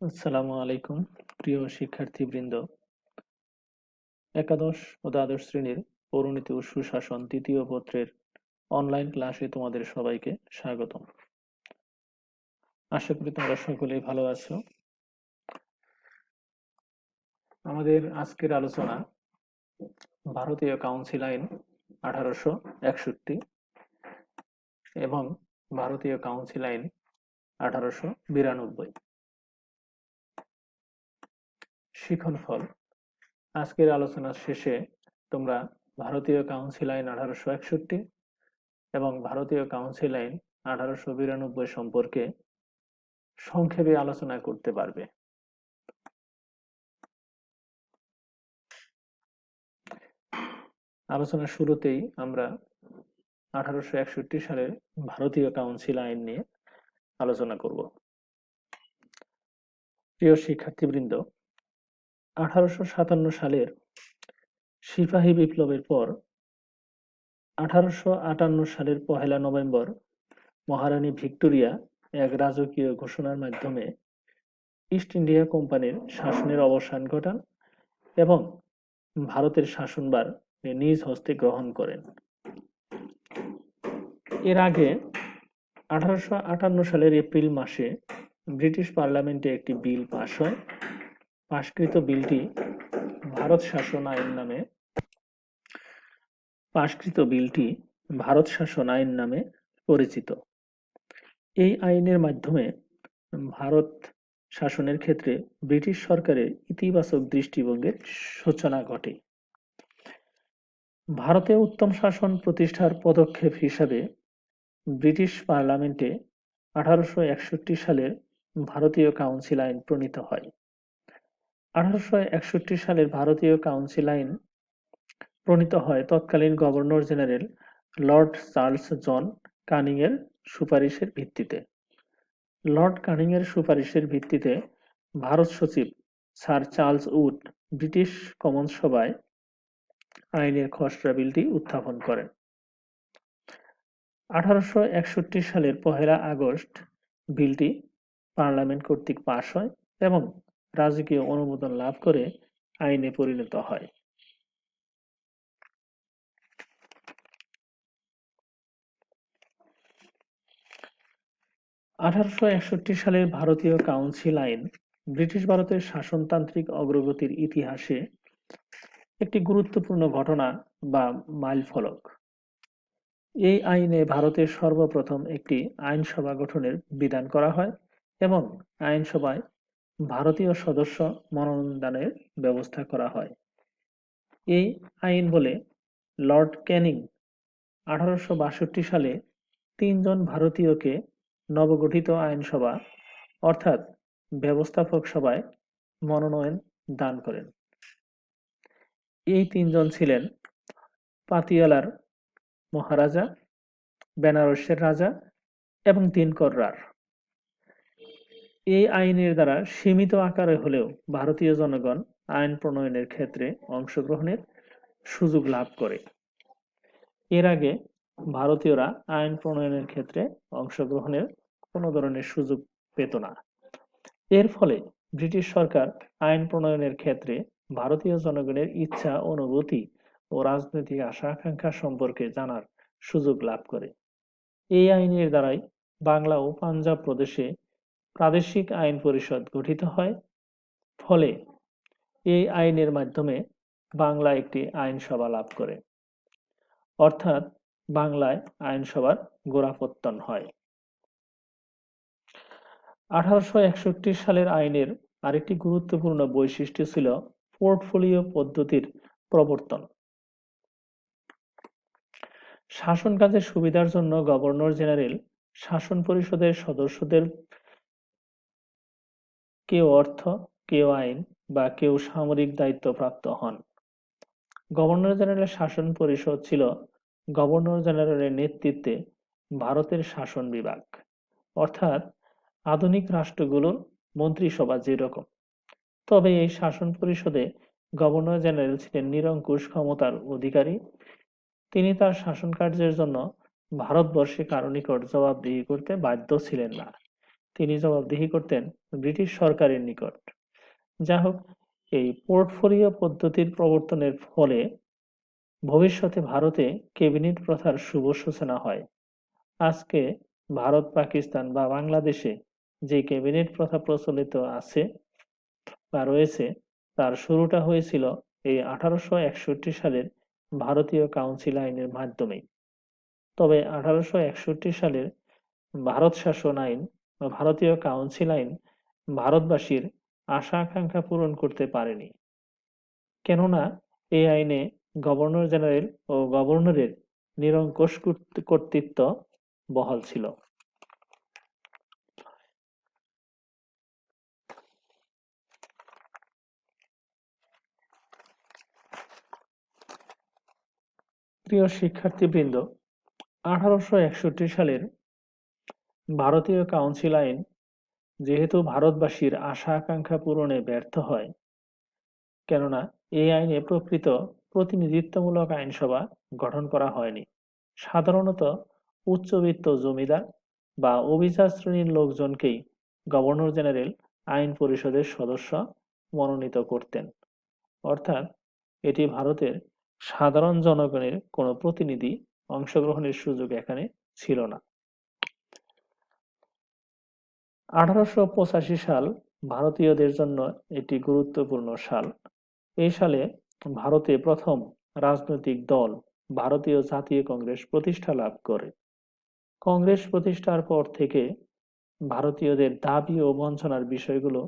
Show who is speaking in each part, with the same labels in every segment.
Speaker 1: আসসালামু আলাইকুম, প্রিয় শিক্ষার্থীবৃন্দ। একাদশ ও দ্বাদশ শ্রেণির পৌরনীতি ও সুশাসন তৃতীয় পত্রের অনলাইন ক্লাসে তোমাদের সবাইকে স্বাগতম। আশা করি তোমরা সকলেই ভালো আছো। আমাদের আজকের আলোচনা ভারতীয় কাউন্সিল আইন আঠারোশো একষট্টি এবং ভারতীয় কাউন্সিল আইন আঠারোশো বিরানব্বই। শিখন ফল। আজকের আলোচনার শেষে তোমরা ভারতীয় কাউন্সিল আইন আঠারোশো একষট্টি এবং ভারতীয় কাউন্সিল আইন আঠারোশো বিরানব্বই সম্পর্কে সংক্ষেপে আলোচনা করতে পারবে। আলোচনার শুরুতেই আমরা আঠারোশো একষট্টি সালের ভারতীয় কাউন্সিল আইন নিয়ে আলোচনা করব। প্রিয় শিক্ষার্থীবৃন্দ আঠারোশো সাতান্ন সালের সিপাহী বিপ্লবের পর আঠারোশো আটান্ন সালের পহেলা নভেম্বর মহারানী ভিক্টোরিয়া এক রাজকীয় ঘোষণার মাধ্যমে ইস্ট ইন্ডিয়া কোম্পানির শাসনের অবসান ঘটান এবং ভারতের শাসনভার নিজ হস্তে গ্রহণ করেন। এর আগে আঠারোশো আটান্ন সালের এপ্রিল মাসে ব্রিটিশ পার্লামেন্টে একটি বিল পাশ হয়। পাশকৃত বিলটি ভারত শাসন আইন নামে, পাশকৃত বিলটি ভারত শাসন আইন নামে পরিচিত। এই আইনের মাধ্যমে ভারত শাসনের ক্ষেত্রে ব্রিটিশ সরকারের ইতিবাচক দৃষ্টিভঙ্গির সূচনা ঘটে। ভারতে উত্তম শাসন প্রতিষ্ঠার পদক্ষেপ হিসাবে ব্রিটিশ পার্লামেন্টে আঠারোশো একষট্টি সালের ভারতীয় কাউন্সিল আইন প্রণীত হয়। আঠারোশো একষট্টি সালের ভারতীয় কাউন্সিল আইন প্রণীত হয় তৎকালীন governor general lord Charles John Canning এর সুপারিশের ভিত্তিতে। লর্ড কানিং এর সুপারিশের ভিত্তিতে ভারত সচিব sir Charles Wood British common সভায় আইনের খসড়া বিলটি উত্থাপন করেন। আঠারোশো একষট্টি সালের পহেলা আগস্ট বিলটি পার্লামেন্ট কর্তৃক পাশ হয় এবং রাজকীয় অনুমোদন লাভ করে আইনে পরিণত হয়। আঠারোশো একষট্টি সালের ভারতীয় কাউন্সিল আইন ব্রিটিশ ভারতের শাসনতান্ত্রিক অগ্রগতির ইতিহাসে একটি গুরুত্বপূর্ণ ঘটনা বা মাইলফলক। এই আইনে ভারতের সর্বপ্রথম একটি আইনসভা গঠনের বিধান করা হয় এবং আইনসভায় ভারতীয় সদস্য মনোনয়নের ব্যবস্থা করা হয়। এই আইন বলে লর্ড ক্যানিং আঠারোশো বাষট্টি সালে তিনজন ভারতীয়কে নবগঠিত আইনসভা অর্থাৎ ব্যবস্থাপক সভায় মনোনয়ন দান করেন। এই তিনজন ছিলেন পাতিয়ালার মহারাজা, বেনারসের রাজা এবং দিনকর রার। এই আইনের দ্বারা সীমিত আকারে হলেও ভারতীয় জনগণ আইন প্রণয়নের ক্ষেত্রে অংশগ্রহণের সুযোগ লাভ করে। এর আগে ভারতীয়রা আইন প্রণয়নের ক্ষেত্রে অংশগ্রহণের কোনো ধরনের সুযোগ পেত না। এর ফলে ব্রিটিশ সরকার আইন প্রণয়নের ক্ষেত্রে ভারতীয় জনগণের ইচ্ছা, অনুভূতি ও রাজনৈতিক আশা আকাঙ্ক্ষা সম্পর্কে জানার সুযোগ লাভ করে। এই আইনের দ্বারাই বাংলা ও পাঞ্জাব প্রদেশে প্রাদেশিক আইন পরিষদ গঠিত হয়। ফলে এই আইনের মাধ্যমে বাংলা একটি আইনসভা লাভ করে। অর্থাৎ বাংলায় আইনসভার গোড়াপত্তন হয়। আঠারোশো একষট্টি সালের আইনের আরেকটি গুরুত্বপূর্ণ বৈশিষ্ট্য ছিল পোর্টফোলিও পদ্ধতির প্রবর্তন। শাসন কাজের সুবিধার জন্য গভর্নর জেনারেল শাসন পরিষদের সদস্যদের কেউ অর্থ, কেউ আইন বা কেউ সামরিক দায়িত্ব প্রাপ্ত হন। গভর্নর জেনারেল শাসন পরিষদ ছিল গভর্নর জেনারেলের নেতৃত্বে ভারতের শাসন বিভাগ। অর্থাৎ আধুনিক রাষ্ট্রগুলোর মন্ত্রিসভা যেরকম। তবে এই শাসন পরিষদে গভর্নর জেনারেল ছিলেন নিরঙ্কুশ ক্ষমতার অধিকারী। তিনি তার শাসন কার্যের জন্য ভারতবর্ষে কারও নিকট জবাবদিহি করতে বাধ্য ছিলেন না। তিনি জবাবদিহি করতেন ব্রিটিশ সরকারের নিকট। যা হোক এই পোর্টফোলিও পদ্ধতির প্রবর্তনের ফলে ভবিষ্যতে ভারতে ক্যাবিনেট প্রথার শুভ সূচনা হয়। আজকে ভারত, পাকিস্তান বা বাংলাদেশে যে ক্যাবিনেট প্রথা প্রচলিত আছে বা রয়েছে, তার শুরুটা হয়েছিল এই আঠারোশো একষট্টি সালের ভারতীয় কাউন্সিল আইনের মাধ্যমেই। তবে আঠারোশো একষট্টি সালের ভারত শাসন আইন ভারতীয় কাউন্সিল আইন ভারতবাসীর আশা আকাঙ্ক্ষা পূরণ করতে পারেনি। কেননা, এই আইনে গভর্নর জেনারেল ও গভর্নরের নিরঙ্কুশ কর্তৃত্ব বহাল ছিল। প্রিয় শিক্ষার্থীবৃন্দ, আঠারোশো একষট্টি সালের ভারতীয় কাউন্সিল আইন যেহেতু ভারতবাসীর আশা আকাঙ্ক্ষা পূরণে ব্যর্থ হয়, কেননা এই আইনে প্রকৃত প্রতিনিধিত্বমূলক আইনসভা গঠন করা হয়নি। সাধারণত উচ্চবিত্ত জমিদার বা অভিজাত শ্রেণির লোকজনকেই গভর্নর জেনারেল আইন পরিষদের সদস্য মনোনীত করতেন। অর্থাৎ এটি ভারতের সাধারণ জনগণের কোনো প্রতিনিধি অংশগ্রহণের সুযোগ এখানে ছিল না। আঠারোশো পঁচাশি সাল ভারতীয়দের জন্য এটি গুরুত্বপূর্ণ সাল। এই সালে ভারতে প্রথম রাজনৈতিক দল ভারতীয় জাতীয় কংগ্রেস প্রতিষ্ঠা লাভ করে। কংগ্রেস প্রতিষ্ঠার পর থেকে ভারতীয়দের দাবি ও বঞ্চনার বিষয়গুলো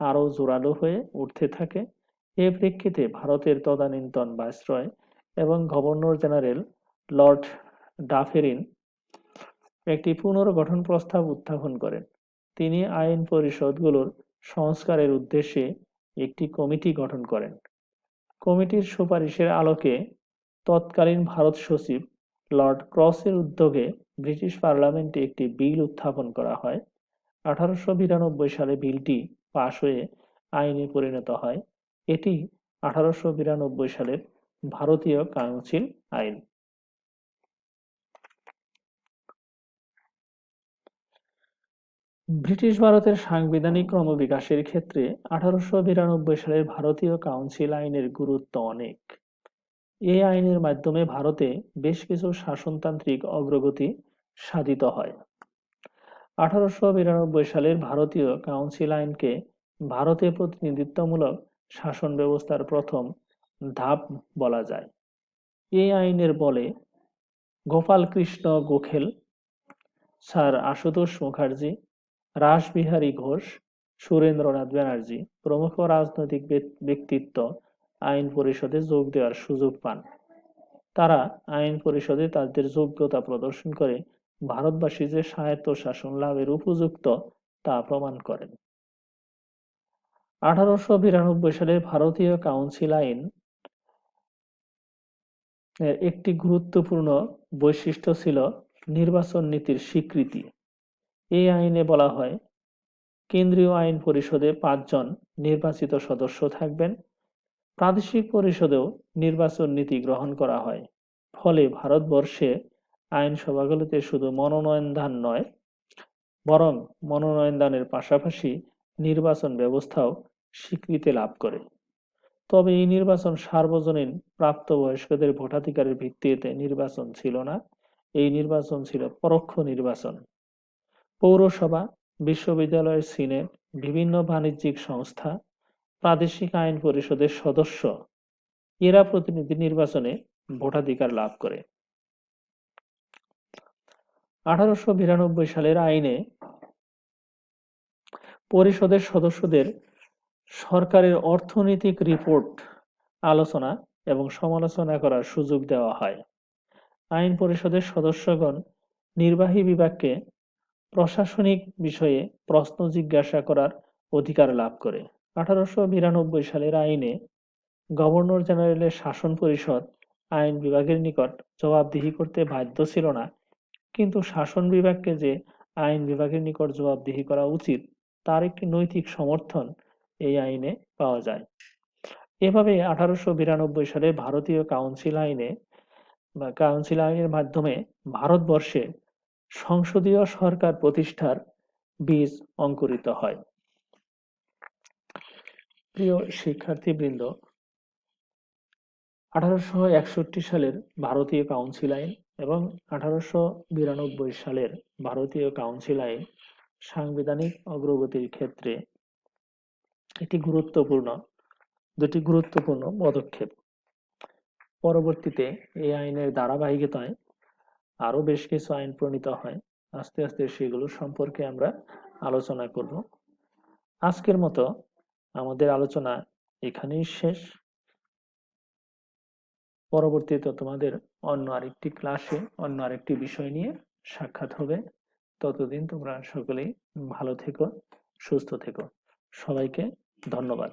Speaker 1: আরও জোরালো হয়ে উঠতে থাকে। এ প্রেক্ষিতে ভারতের তদানীন্তন ভাইসরয় এবং গভর্নর জেনারেল লর্ড ডাফেরিন একটি পুনর্গঠন প্রস্তাব উত্থাপন করেন। তিনি আইন পরিষদগুলোর সংস্কারের উদ্দেশ্যে একটি কমিটি গঠন করেন। কমিটির সুপারিশের আলোকে তৎকালীন ভারত সচিব লর্ড ক্রসের উদ্যোগে ব্রিটিশ পার্লামেন্টে একটি বিল উত্থাপন করা হয়। আঠারোশো বিরানব্বই সালে বিলটি পাশ হয়ে আইনে পরিণত হয়। এটি আঠারোশো বিরানব্বই সালের ভারতীয় কাউন্সিল আইন। ব্রিটিশ ভারতের সাংবিধানিক ক্রমবিকাশের ক্ষেত্রে আঠারোশো বিরানব্বই সালের ভারতীয় কাউন্সিল আইনের গুরুত্ব অনেক। এই আইনের মাধ্যমে ভারতে বেশ কিছু শাসনতান্ত্রিক অগ্রগতি সাধিত হয়। আঠারোশো বিরানব্বই সালের ভারতীয় কাউন্সিল আইনকে ভারতে প্রতিনিধিত্বমূলক শাসন ব্যবস্থার প্রথম ধাপ বলা যায়। এই আইনের বলে গোপাল কৃষ্ণ গোখেল, স্যার আশুতোষ মুখার্জি রাসবিহারী ঘোষ, সুরেন্দ্রনাথ ব্যানার্জি প্রমুখ রাজনৈতিক ব্যক্তিত্ব আইন পরিষদে যোগ দেওয়ার সুযোগ পান। তারা আইন পরিষদে তাদের যোগ্যতা প্রদর্শন করে ভারতবাসী যে স্বায়ত্ত শাসন লাভের উপযুক্ত তা প্রমাণ করেন। আঠারোশো বিরানব্বই সালে ভারতীয় কাউন্সিল আইন একটি গুরুত্বপূর্ণ বৈশিষ্ট্য ছিল নির্বাচন নীতির স্বীকৃতি। এই আইনে বলা হয়, কেন্দ্রীয় আইন পরিষদে পাঁচজন নির্বাচিত সদস্য থাকবেন। প্রাদেশিক পরিষদেও নির্বাচন নীতি গ্রহণ করা হয়। ফলে ভারতবর্ষে আইনসভাগুলিতে শুধু মনোনয়ন দান নয়, বরং মনোনয়ন দানের পাশাপাশি নির্বাচন ব্যবস্থাও স্বীকৃতি লাভ করে। তবে এই নির্বাচন সার্বজনীন, প্রাপ্তবয়স্কদের ভোটাধিকারের ভিত্তিতে নির্বাচন ছিল না। এই নির্বাচন ছিল পরোক্ষ নির্বাচন। পৌরসভা, বিশ্ববিদ্যালয়ের সিনেট, বিভিন্ন বাণিজ্যিক সংস্থা, প্রাদেশিক আইন পরিষদের সদস্য। এরা প্রতিনিধি নির্বাচনে ভোটাধিকার লাভ করে। আঠারোশো বিরানব্বই সালের আইনে পরিষদের সদস্যদের সরকারের অর্থনৈতিক রিপোর্ট, আলোচনা এবং সমালোচনা করার সুযোগ দেওয়া হয়। আইন পরিষদের সদস্যগণ নির্বাহী বিভাগকে প্রশাসনিক বিষয়ে প্রশ্ন জিজ্ঞাসা করার অধিকার লাভ করে। আঠারোশো বিরানব্বই সালের আইনে গভর্নর জেনারেলের শাসন পরিষদ আইন বিভাগের নিকট জবাবদিহি করতে বাধ্য ছিল না। কিন্তু শাসন বিভাগকে যে আইন বিভাগের নিকট জবাবদিহি করা উচিত, তার একটি নৈতিক সমর্থন এই আইনে পাওয়া যায়। এভাবে আঠারোশো বিরানব্বই সালে ভারতীয় কাউন্সিল আইনে বা কাউন্সিল আইনের মাধ্যমে ভারতবর্ষে সংসদীয় সরকার প্রতিষ্ঠার বীজ অঙ্কুরিত হয়। প্রিয় শিক্ষার্থীবৃন্দ, আঠারোশো একষট্টি সালের ভারতীয় কাউন্সিল আইন এবং আঠারোশো বিরানব্বই সালের ভারতীয় কাউন্সিল আইন সাংবিধানিক অগ্রগতির ক্ষেত্রে একটি গুরুত্বপূর্ণ, দুটি গুরুত্বপূর্ণ পদক্ষেপ। পরবর্তীতে এই আইনের ধারাবাহিকতায় আরও বেশ কিছু আইন প্রণীত হয়। আস্তে আস্তে সেগুলো সম্পর্কে আমরা আলোচনা করব। আজকের মতো আমাদের আলোচনা এখানেই শেষ। পরবর্তীতে তোমাদের অন্য আরেকটি ক্লাসে অন্য আরেকটি বিষয় নিয়ে সাক্ষাৎ হবে। ততদিন তোমরা সকলেই ভালো থেকো, সুস্থ থেকো। সবাইকে ধন্যবাদ।